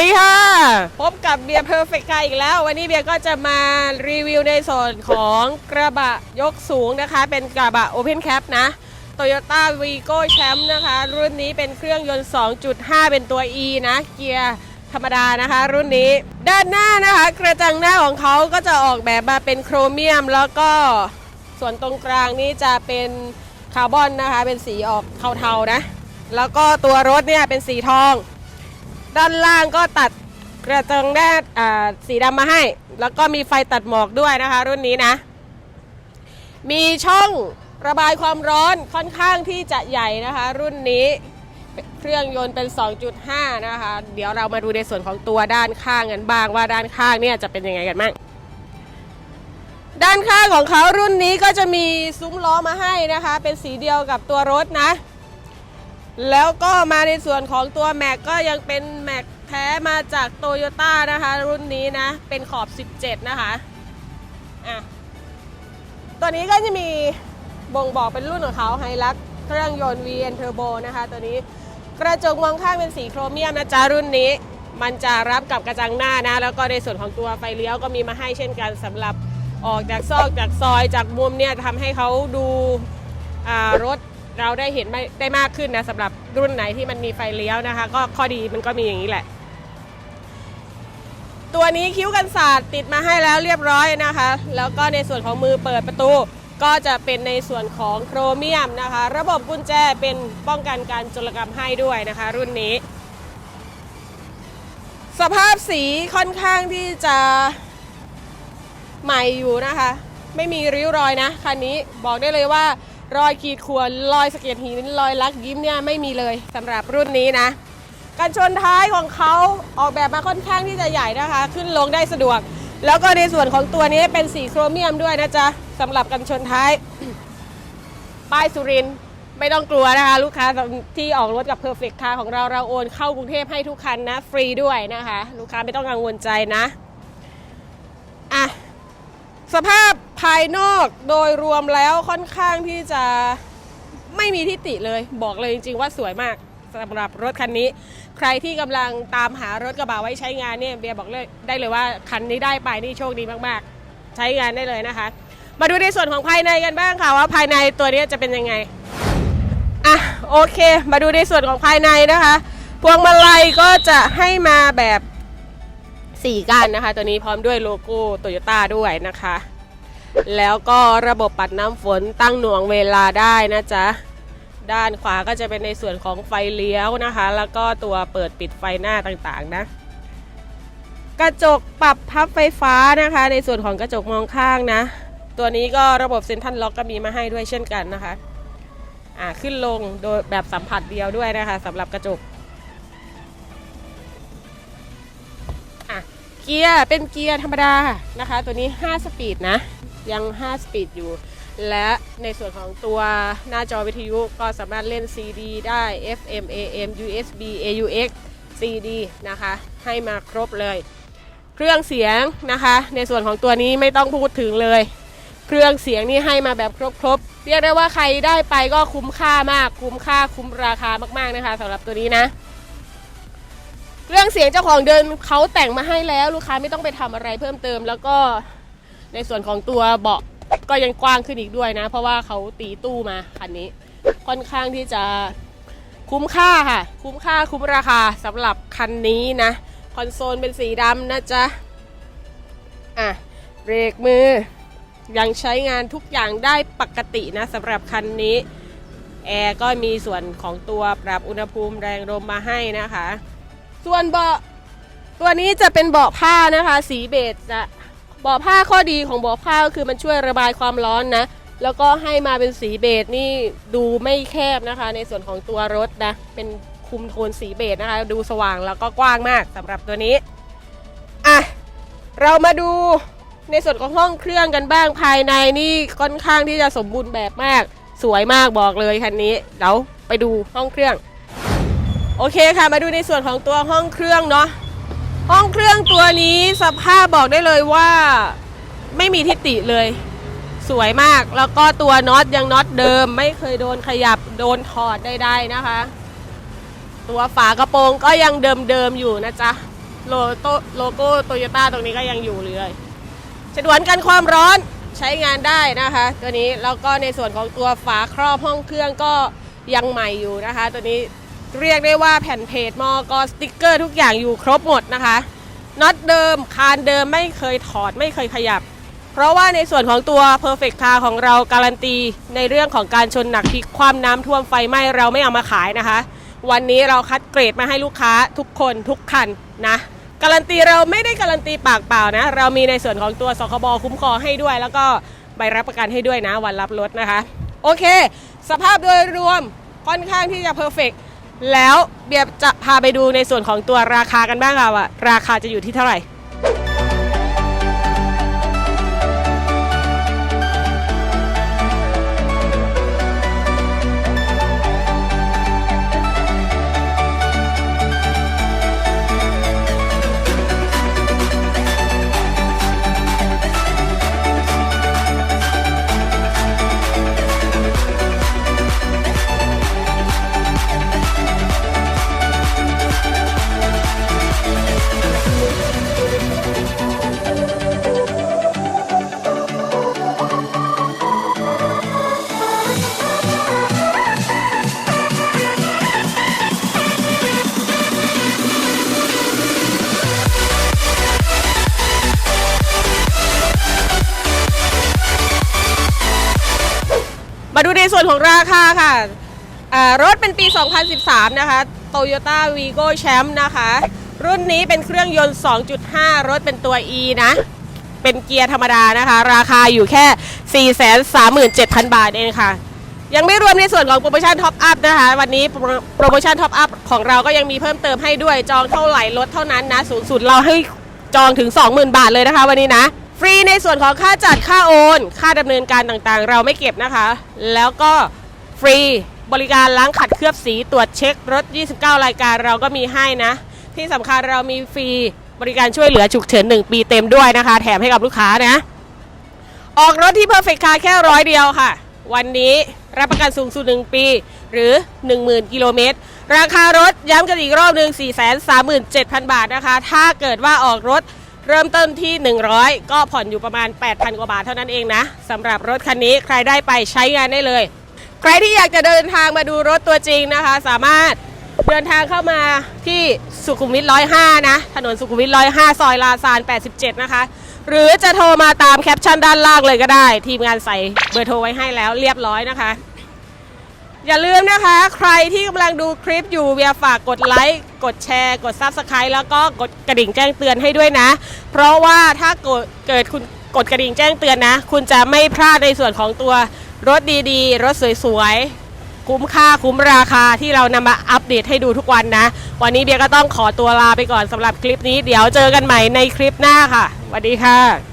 ดีค่ะ พบกับเบียร์เพอร์เฟกต์คาอีกแล้ว วันนี้เบียร์ก็จะมารีวิวในส่วนของกระบะยกสูงนะคะ เป็นกระบะ Open Cap นะ Toyota Vigo Champ นะคะ รุ่นนี้เป็นเครื่องยนต์ 2.5 เป็นตัว E นะ เกียร์ธรรมดานะคะ รุ่นนี้ ด้านหน้านะคะ กระจังหน้าของเขาก็จะออกแบบมาเป็นโครเมียม แล้วก็ส่วนตรงกลางนี่จะเป็นคาร์บอนนะคะ เป็นสีออกเทาๆนะ แล้วก็ตัวรถเนี่ยเป็นสีทอง ด้านล่างก็ตัดกระจังแดดสีดำมาให้ แล้วก็มีไฟตัดหมอกด้วยนะคะ รุ่นนี้นะ มีช่องระบายความร้อนค่อนข้างที่จะใหญ่นะคะ รุ่นนี้เครื่องยนต์เป็น 2.5 นะคะ เดี๋ยวเรามาดูในส่วนของตัวด้านข้างกันบ้างว่าด้านข้างเนี่ยจะเป็นยังไงกันบ้างด้านข้างของเขารุ่นนี้ก็จะมีซุ้มล้อมาให้นะคะ เป็นสีเดียวกับตัวรถนะ แล้วก็มาในส่วนของตัวแม็กก็ยังเป็นแม็กแท้มาจากโตโยต้านะคะ รุ่นนี้นะ เป็นขอบ 17 นะคะอะตัวนี้ก็จะมีบ่งบอกเป็นรุ่นของเขาไฮลักเครื่องยนต์ VN Turbo นะคะ ตัวนี้กระจกมองข้างเป็นสีโครเมียมนะจ๊ะรุ่นนี้ มันจะรับกับกระจังหน้านะ แล้วก็ในส่วนของตัวไฟเลี้ยวก็มีมาให้เช่นกันสำหรับออกจากซอกจากซอยจากมุมเนี่ยทำให้เขาดูรถ เราได้เห็นได้มากขึ้นนะสำหรับรุ่นไหนที่มันมีไฟเลี้ยวนะคะ ก็ข้อดีมันก็มีอย่างนี้แหละ ตัวนี้คิ้วกันศาสตร์ติดมาให้แล้วเรียบร้อยนะคะ แล้วก็ในส่วนของมือเปิดประตู ก็จะเป็นในส่วนของโครเมียมนะคะ ระบบกุญแจเป็นป้องกันการโจรกรรมให้ด้วยนะคะ รุ่นนี้ สภาพสีค่อนข้างที่จะใหม่อยู่นะคะ ไม่มีริ้วรอยนะคันนี้บอกได้เลยว่า รอยขีดข่วนรอยสะเก็ดหินรอยลักยิ้มเนี่ยไม่มีเลยสำหรับรุ่นนี้นะกันชนท้ายของเขาออกแบบมาค่อนข้างที่จะใหญ่นะคะ ขึ้นลงได้สะดวก แล้วก็ในส่วนของตัวนี้เป็นสีโครเมียมด้วยนะจ๊ะสำหรับกันชนท้าย ป้ายสุรินไม่ต้องกลัวนะคะ ลูกค้าที่ออกรถกับ Perfect Car ของเราเราโอนเข้ากรุงเทพให้ทุกคันนะ ฟรีด้วยนะคะ ลูกค้าไม่ต้องกังวลใจนะอะสภาพ ภายนอกโดยรวมแล้วค่อนข้างที่จะไม่มีทิฏฐิเลย บอกเลยจริง ๆ ว่าสวยมากสำหรับรถคันนี้ ใครที่กำลังตามหารถกระบะไว้ใช้งานเนี่ยเบียร์บอกเลยได้เลยว่าคันนี้ได้ไปนี่โชคดีมากๆ ใช้งานได้เลยนะคะ มาดูในส่วนของภายในกันบ้างค่ะว่าภายในตัวนี้จะเป็นยังไงอะโอเค มาดูในส่วนของภายในนะคะพวงมาลัยก็จะให้มาแบบสี่กันนะคะ ตัวนี้พร้อมด้วยโลโก้โตโยต้าด้วยนะคะ แล้วก็ระบบปัดน้ำฝนตั้งหน่วงเวลาได้นะจ๊ะ ด้านขวาก็จะเป็นในส่วนของไฟเลี้ยวนะคะ แล้วก็ตัวเปิดปิดไฟหน้าต่างๆนะกระจกปรับพับไฟฟ้านะคะ ในส่วนของกระจกมองข้างนะ ตัวนี้ก็ระบบเซ็นทรัลล็อกก็มีมาให้ด้วยเช่นกันนะคะอ่าขึ้นลงโดยแบบสัมผัสเดียวด้วยนะคะสำหรับกระจกอะเกียร์เป็นเกียร์ธรรมดานะคะ ตัวนี้ 5 สปีดนะ ยัง 5 สปีดอยู่ และในส่วนของตัวหน้าจอวิทยุก็สามารถเล่น CD ได้ FM AM USB AUX CD นะคะ ให้มาครบเลย เครื่องเสียงนะคะ ในส่วนของตัวนี้ไม่ต้องพูดถึงเลย เครื่องเสียงนี่ให้มาแบบครบๆเรียกได้ว่าใครได้ไปก็คุ้มค่ามาก คุ้มค่าคุ้มราคามากๆนะคะสำหรับตัวนี้นะเรื่องเสียงเจ้าของเดิมเขาแต่งมาให้แล้วลูกค้าไม่ต้องไปทำอะไรเพิ่มเติม แล้วก็ ในส่วนของตัวเบาะก็ยังกว้างขึ้นอีกด้วยนะ เพราะว่าเขาตีตู้มาคันนี้ ค่อนข้างที่จะคุ้มค่าค่ะ คุ้มค่าคุ้มราคาสำหรับคันนี้นะ คอนโซลเป็นสีดำนะจ๊ะ อะเบรกมือ ยังใช้งานทุกอย่างได้ปกตินะสำหรับคันนี้ แอร์ก็มีส่วนของตัวปรับอุณหภูมิแรงลมมาให้นะคะ ส่วนเบาะตัวนี้จะเป็นเบาะผ้านะคะ สีเบจจะ บาะผ้าข้อดีของเบาะผ้าก็คือมันช่วยระบายความร้อนนะ แล้วก็ให้มาเป็นสีเบจนี่ดูไม่แคบนะคะ ในส่วนของตัวรถนะ เป็นคุมโทนสีเบจนะคะ ดูสว่างแล้วก็กว้างมากสำหรับตัวนี้ อะ เรามาดูในส่วนของห้องเครื่องกันบ้างภายในนี่ค่อนข้างที่จะสมบูรณ์แบบมาก สวยมากบอกเลยคันนี้เดี๋ยวไปดูห้องเครื่อง โอเคค่ะ มาดูในส่วนของตัวห้องเครื่องเนาะ ห้องเครื่องตัวนี้สภาพบอกได้เลยว่าไม่มีทิฏฐิเลย สวยมากแล้วก็ตัวน็อตยังน็อตเดิม ไม่เคยโดนขยับโดนถอดใดๆนะคะ ตัวฝากระโปรงก็ยังเดิมๆอยู่นะจ๊ะโลโตโลโก้โตโยต้าตรงนี้ก็ยังอยู่เลยฉนวนกันความร้อนใช้งานได้นะคะ ตัวนี้แล้วก็ในส่วนของตัวฝาครอบห้องเครื่องก็ยังใหม่อยู่นะคะ ตัวนี้ เรียกได้ว่าแผ่นเพจมอกสติกเกอร์ทุกอย่างอยู่ครบหมดนะคะน็อตเดิมคานเดิมไม่เคยถอดไม่เคยขยับ เพราะว่าในส่วนของตัว Perfect Car ของเราการันตี ในเรื่องของการชนหนักพลิกความน้ำท่วมไฟไหม้เราไม่เอามาขายนะคะ วันนี้เราคัดเกรดมาให้ลูกค้าทุกคนทุกคันนะการันตีเราไม่ได้การันตีปากเปล่านะ เรามีในส่วนของตัวสคบคุ้มครองให้ด้วย แล้วก็ใบรับประกันให้ด้วยนะ วันรับรถนะคะ โอเค สภาพโดยรวมค่อนข้างที่จะเพอร์เฟก แล้วเบียร์จะพาไปดูในส่วนของตัวราคากันบ้างค่ะว่าราคาจะอยู่ที่เท่าไหร่ มาดูในส่วนของราคาค่ะรถเป็นปี 2013 นะคะ Toyota Vigo Champ นะคะ รุ่นนี้เป็นเครื่องยนต์ 2.5 รถเป็นตัว E นะ เป็นเกียร์ธรรมดานะคะ ราคาอยู่แค่ 437,000 บาทเองค่ะ ยังไม่รวมในส่วนของโปรโมชั่นท็อปอัพนะคะ วันนี้โปรโปรโมชั่นท็อปอัพของเราก็ยังมีเพิ่มเติมให้ด้วยจองเท่าไหร่ลดเท่านั้นนะ สูงสุดเราให้จองถึง 20,000 บาทเลยนะคะวันนี้นะ ฟรีในส่วนของค่าจัดค่าโอน ค่าดำเนินการต่างๆ เราไม่เก็บนะคะ แล้วก็ฟรีบริการล้างขัดเคลือบสีตรวจเช็ครถ 29 รายการเราก็มีให้นะ ที่สำคัญเรามีฟรีบริการช่วยเหลือฉุกเฉิน 1 ปีเต็มด้วยนะคะ แถมให้กับลูกค้านะ ออกรถที่ Perfect Car แค่ร้อยเดียวค่ะ วันนี้รับประกันสูงสุด 1 ปี หรือ 10,000 กิโลเมตร ราคารถย้ำกันอีกรอบหนึ่ง437,000 บาทนะคะ ถ้าเกิดว่าออกรถ เริ่มต้นที่ 100 ก็ผ่อนอยู่ประมาณ 8,000 กว่าบาทเท่านั้นเองนะสำหรับรถคันนี้ใครได้ไปใช้งานได้เลย ใครที่อยากจะเดินทางมาดูรถตัวจริงนะคะ สามารถเดินทางเข้ามาที่สุขุมวิท105นะ ถนนสุขุมวิท105ซอยลาซาน 87 นะคะ หรือจะโทรมาตามแคปชั่นด้านล่างเลยก็ได้ ทีมงานใส่เบอร์โทรไว้ให้แล้วเรียบร้อยนะคะ อย่าลืมนะคะ ใครที่กำลังดูคลิปอยู่เวียฝากกดไลค์ กดแชร์ กด Subscribe แล้วก็กดกระดิ่งแจ้งเตือนให้ด้วยนะ เพราะว่าถ้ากดเกิดคุณกดกระดิ่งแจ้งเตือนนะ คุณจะไม่พลาดในส่วนของตัวรถดีๆ รถสวยๆ คุ้มค่าคุ้มราคาที่เรานำมาอัปเดตให้ดูทุกวันนะ วันนี้เบียร์ก็ต้องขอตัวลาไปก่อนสำหรับคลิปนี้ เดี๋ยวเจอกันใหม่ในคลิปหน้าค่ะสวัสดีค่ะ